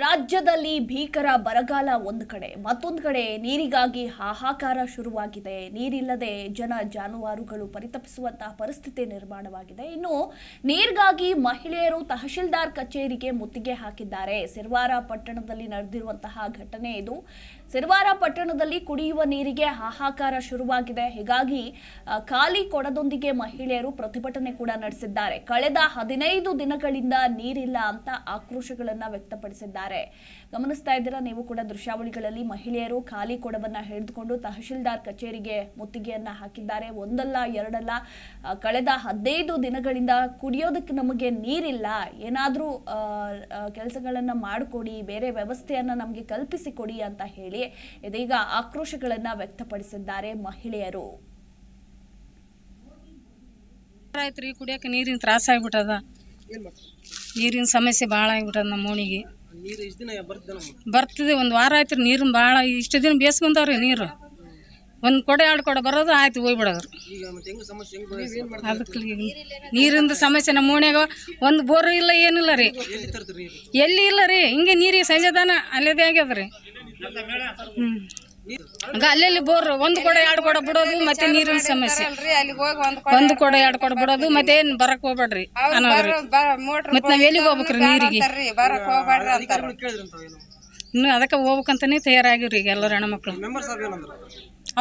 ರಾಜ್ಯದಲ್ಲಿ ಭೀಕರ ಬರಗಾಲ ಒಂದು ಕಡೆ, ಮತ್ತೊಂದು ಕಡೆ ನೀರಿಗಾಗಿ ಹಾಹಾಕಾರ ಶುರುವಾಗಿದೆ. ನೀರಿಲ್ಲದೆ ಜನ ಜಾನುವಾರುಗಳು ಪರಿತಪಿಸುವಂತಹ ಪರಿಸ್ಥಿತಿ ನಿರ್ಮಾಣವಾಗಿದೆ. ಇನ್ನು ನೀರಿಗಾಗಿ ಮಹಿಳೆಯರು ತಹಶೀಲ್ದಾರ್ ಕಚೇರಿಗೆ ಮುತ್ತಿಗೆ ಹಾಕಿದ್ದಾರೆ. ಸಿರ್ವಾರ ಪಟ್ಟಣದಲ್ಲಿ ನಡೆದಿರುವಂತಹ ಘಟನೆ ಇದು. ಸಿರ್ವಾರ ಪಟ್ಟಣದಲ್ಲಿ ಕುಡಿಯುವ ನೀರಿಗೆ ಹಾಹಾಕಾರ ಶುರುವಾಗಿದೆ. ಹೀಗಾಗಿ ಖಾಲಿ ಕೊಡದೊಂದಿಗೆ ಮಹಿಳೆಯರು ಪ್ರತಿಭಟನೆ ಕೂಡ ನಡೆಸಿದ್ದಾರೆ. ಕಳೆದ ಹದಿನೈದು ದಿನಗಳಿಂದ ನೀರಿಲ್ಲ ಅಂತ ಆಕ್ರೋಶಗಳನ್ನು ವ್ಯಕ್ತಪಡಿಸಿದ್ದಾರೆ. ಗಮನಿಸ್ತಾ ಇದ್ದೀರಾ ನೀವು ಕೂಡ ದೃಶ್ಯಾವಳಿಗಳಲ್ಲಿ ಮಹಿಳೆಯರು ಖಾಲಿ ಕೊಡವನ್ನ ಹಿಡಿದುಕೊಂಡು ತಹಶೀಲ್ದಾರ್ ಕಚೇರಿಗೆ ಮುತ್ತಿಗೆಯನ್ನ ಹಾಕಿದ್ದಾರೆ. ಒಂದಲ್ಲ ಎರಡಲ್ಲ ಕಳೆದ ಹದಿನೈದು ದಿನಗಳಿಂದ ಕುಡಿಯೋದಕ್ಕೆ ನಮಗೆ ನೀರಿಲ್ಲ. ಏನಾದರೂ ಕೆಲಸಗಳನ್ನ ಮಾಡಿಕೊಡಿ ಬೇರೆ ವ್ಯವಸ್ಥೆಯನ್ನ ನಮಗೆ ಕಲ್ಪಿಸಿಕೊಡಿ ಅಂತ ಹೇಳಿ ಇದೀಗ ಆಕ್ರೋಶಗಳನ್ನ ವ್ಯಕ್ತಪಡಿಸಿದ್ದಾರೆ ಮಹಿಳೆಯರು. ಆಯ್ತು ರೀ ಕುಡಿಯೋಕೆ ನೀರಿನ ತ್ರಾಸ ಆಗ್ಬಿಟ್ಟದ. ನೀರಿನ ಸಮಸ್ಯೆ ಭಾಳ ಆಗ್ಬಿಟ್ಟದ ನಮ್ಮ ಓಣಿಗೆ ಬರ್ತದೆ ಒಂದು ವಾರ ಆಯ್ತು ರೀ ಬಹಳ ಭಾಳ ಇಷ್ಟು ದಿನ ಬೇಸ್ ಬಂದವ್ರಿ ನೀರು. ಒಂದು ಕೊಡೆ ಎರಡು ಕೊಡೆ ಬರೋದು ಆಯ್ತು ಹೋಗ್ಬಿಡೋದು ಈಗ ಮತ್ತೆ ಹೆಂಗ್ ಸಮಸ್ಯೆ ಹೆಂಗ್ ಏನು ಮಾಡ್ತೀವಿ ಅದಕ್ಕೆ ನೀರಿಂದು ಸಮಸ್ಯೆ ನಮ್ಮ ಓಣ್ಯಾಗ ಒಂದು ಬೋರ್ ಇಲ್ಲ ಏನಿಲ್ಲ ರೀ. ಎಲ್ಲಿ ನೀರು? ಇಲ್ಲ ರೀ ಹಿಂಗೆ ನೀರಿಗೆ ಸಂಜೆದಾನ ಅಲ್ಲೇದೇ ಆಗ್ಯದ ರೀ. ಹ್ಞೂ ಹಂಗ ಅಲ್ಲೆಲ್ಲಿ ಬೋರ್ ಒಂದು ಕೊಡ ಎರಡು ಕೊಡ ಬಿಡೋದು ಮತ್ತೆ ನೀರಿನ ಸಮಸ್ಯೆ. ಒಂದು ಕೊಡ ಎರಡು ಕೊಡ ಬಿಡೋದು ಮತ್ತೆ ಏನ್ ಬರಕ್ ಹೋಗ್ಬೇಡ್ರಿ ಅನ್ನೋದ್ರಿ ಮತ್ತೆ ನಾವ್ ಎಲ್ಲಿಗೆ ಹೋಗ್ಬೇಕ್ರಿ ನೀರಿಗೆ? ಇನ್ನು ಅದಕ್ಕೆ ಹೋಗ್ಬೇಕಂತಾನೆ ತಯಾರಾಗಿವ್ರಿ ಈಗ ಎಲ್ಲರೂ ಹೆಣ್ಮಕ್ಳು.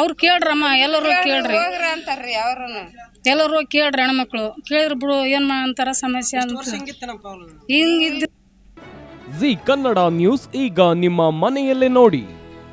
ಅವ್ರು ಕೇಳ್ರಮ್ಮ ಎಲ್ಲರೂ ಕೇಳ್ರಿ ಎಲ್ಲರೂ ಹೋಗಿ ಕೇಳ್ರಿ ಹೆಣ್ಮಕ್ಳು. ಕೇಳಿದ್ರು ಬಿಡು ಏನ್ ಅಂತಾರ ಸಮಸ್ಯೆ ಅಂತ. ಹಿಂಗಿದ್ದು ಜಿ ಕನ್ನಡ ನ್ಯೂಸ್ ಈಗ ನಿಮ್ಮ ಮನೆಯಲ್ಲೇ ನೋಡಿ.